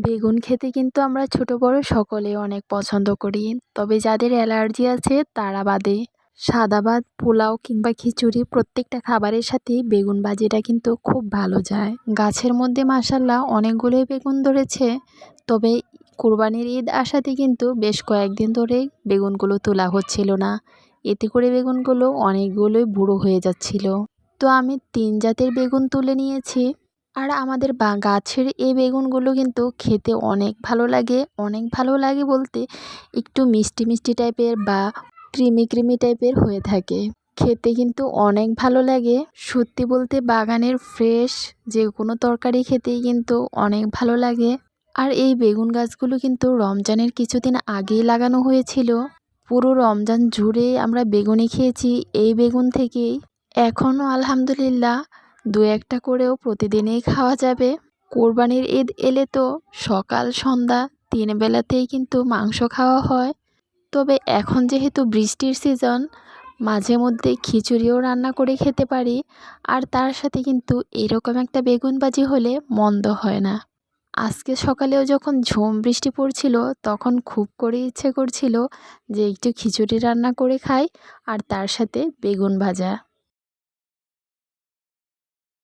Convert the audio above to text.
বেগুন খেতে কিন্তু আমরা ছোট বড় সকলে অনেক পছন্দ করি। তবে যাদের অ্যালার্জি আছে, তারা বাদে। সাদা ভাত, পোলাও কিংবা খিচুড়ি প্রত্যেকটা খাবারের সাথে বেগুন ভাজিটা কিন্তু খুব ভালো যায়। গাছের মধ্যে মাসাল্লাহ অনেকগুলোই বেগুন ধরেছে। তবে কোরবানির ঈদ আসাতে কিন্তু বেশ কয়েকদিন ধরেই বেগুনগুলো তোলা হচ্ছিল না। এতে করে বেগুনগুলো অনেকগুলোই বুড়ো হয়ে যাচ্ছিল। তো আমি তিন জাতের বেগুন তুলে নিয়েছি। আর আমাদের বা, গাছের এই বেগুনগুলো কিন্তু খেতে অনেক ভালো লাগে, অনেক ভালো লাগে বলতে একটু মিষ্টি মিষ্টি টাইপের বা ক্রিমি ক্রিমি টাইপের হয়ে থাকে। খেতে কিন্তু অনেক ভালো লাগে। সত্যি বলতে বাগানের ফ্রেশ যে কোনো তরকারি খেতেই কিন্তু অনেক ভালো লাগে। আর এই বেগুন গাছগুলো কিন্তু রমজানের কিছুদিন আগেই লাগানো হয়েছিল। পুরো রমজান জুড়ে আমরা বেগুনি খেয়েছি, এই বেগুন থেকেই। এখনও আলহামদুলিল্লাহ দু একটা করেও প্রতিদিনই খাওয়া যাবে। কোরবানির ঈদ এলে তো সকাল, সন্ধ্যা, তিন বেলাতেই কিন্তু মাংস খাওয়া হয়। তবে এখন যেহেতু বৃষ্টির সিজন, মাঝে মধ্যে খিচুড়িও রান্না করে খেতে পারি। আর তার সাথে কিন্তু এরকম একটা বেগুন ভাজি হলে মন্দ হয় না। আজকে সকালেও যখন ঝুম বৃষ্টি পড়ছিল, তখন খুব করে ইচ্ছে করছিল যে একটু খিচুড়ি রান্না করে খাই আর তার সাথে বেগুন ভাজা।